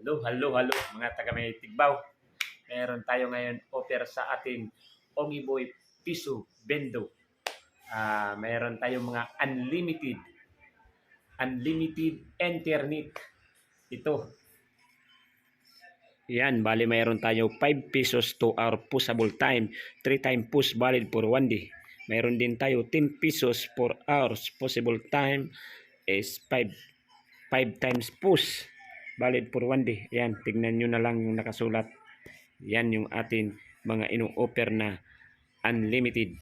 Hello, hello, hello mga taga may tigbaw. Meron tayo ngayon offer sa atin Ogiboy Piso Bendo. Ah, meron tayong mga unlimited unlimited internet. Ito. Yan, bali mayroon tayo 5 pesos to our pushable time. 3 time push valid for 1 day. Mayroon din tayo 10 pesos for hours. Possible time is 5 5 times push valid for 1 day. Yan, tignan nyo na lang yung nakasulat. Yan yung atin mga ino-offer na unlimited.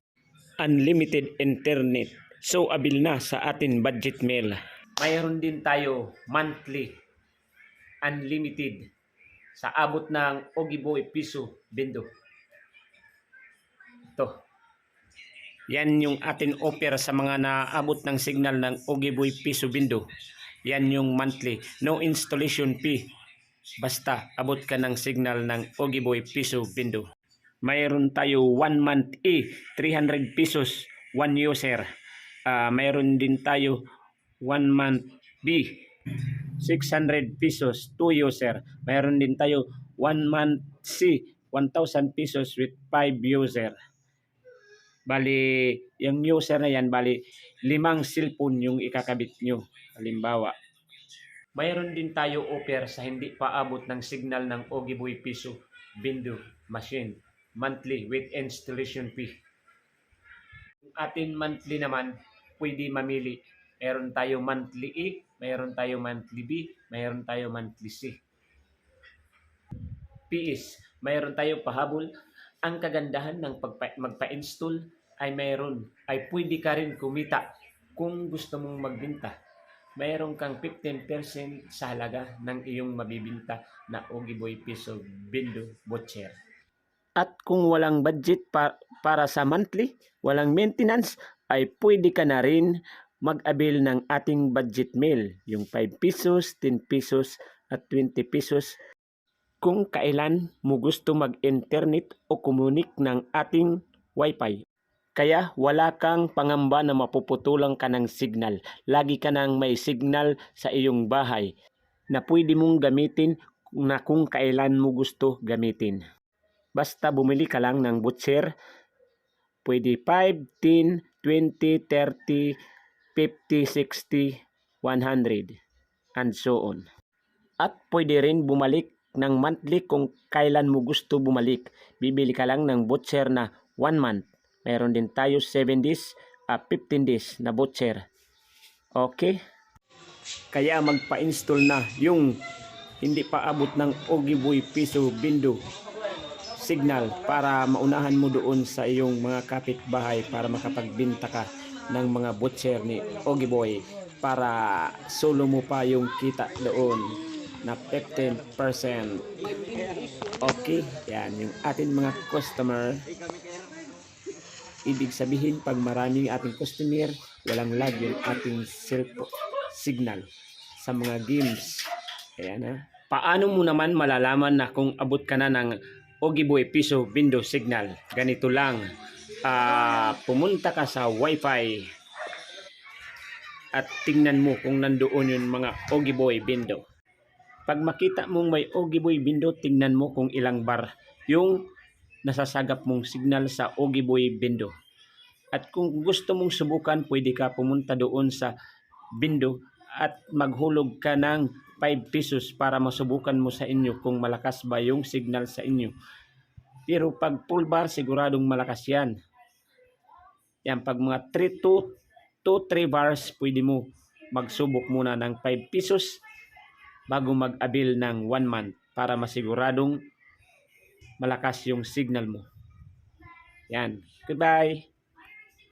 Unlimited internet. So, abil na sa atin budget mail. Mayroon din tayo monthly unlimited sa abot ng Ogiboy Piso Bindo. Ito. Yan yung atin offer sa mga naabot ng signal ng Ogiboy Piso Bindo. Yan yung monthly. No installation fee. Basta abot ka ng signal ng Ogiboy Piso Bindo. Mayroon tayo 1 month E, 300 pesos, 1 user. Ah, mayroon din tayo 1 month B, 600 pesos, 2 user. Mayroon din tayo 1 month C, 1,000 pesos with 5 user. Bali, yung user na yan, bali, limang cellphone yung ikakabit nyo. Halimbawa, mayroon din tayo offer sa hindi paabot ng signal ng Ogiboy Piso Bindo machine monthly with installation fee. Atin monthly naman, pwede mamili. Meron tayo monthly A, mayroon tayo monthly B, mayroon tayo monthly C. PS, mayroon tayo pahabol. Ang kagandahan ng magpa-install ay mayroon, ay pwede ka rin kumita kung gusto mong magbinta. Mayroon kang 15% sa halaga ng iyong mabibinta na Ogiboy Piso Bindo Butcher. At kung walang budget pa- para sa monthly, walang maintenance, ay pwede ka na rin mag-avail ng ating budget meal, yung 5 pesos, 10 pesos, at 20 pesos kung kailan mo gusto mag-internet o kumunik ng ating wifi. Kaya wala kang pangamba na mapuputulang ka ng signal. Lagi ka nang may signal sa iyong bahay na pwede mong gamitin na kung kailan mo gusto gamitin. Basta bumili ka lang ng butcher, pwede 5, 10, 20, 30, 50, 60, 100, and so on. At pwede rin bumalik ng monthly kung kailan mo gusto bumalik. Bibili ka lang ng butcher na 1 month. Meron din tayo 7 days, ah, 15 days na butcher. Okay? Kaya magpa-install na yung hindi pa abot ng Ogiboy Piso Bindo signal para maunahan mo doon sa iyong mga kapitbahay para makapagbinta ka ng mga butcher ni Ogiboy para solo mo pa yung kita doon na 15%. Okay, yan yung ating mga customer. Ibig sabihin, pag maraming ating customer, walang lag yung ating cellphone signal sa mga games. Ayan ha. Paano mo naman malalaman na kung abot ka na ng Ogiboy Piso Bindo Signal? Ganito lang. Ah, pumunta ka sa Wi-Fi at tingnan mo kung nandoon yung mga Ogiboy Bindo. Pag makita mong may Ogiboy Bindo, tingnan mo kung ilang bar yung nasasagap mong signal sa Ogiboy Bindo. At kung gusto mong subukan, pwede ka pumunta doon sa Bindo at maghulog ka ng 5 pesos para masubukan mo sa inyo kung malakas ba yung signal sa inyo. Pero pag full bar, siguradong malakas yan. Yan, pag mga 3 to 2-3 bars, pwede mo magsubok muna ng 5 pesos bago mag-avail ng 1 month para masiguradong malakas yung signal mo. Yan. Goodbye.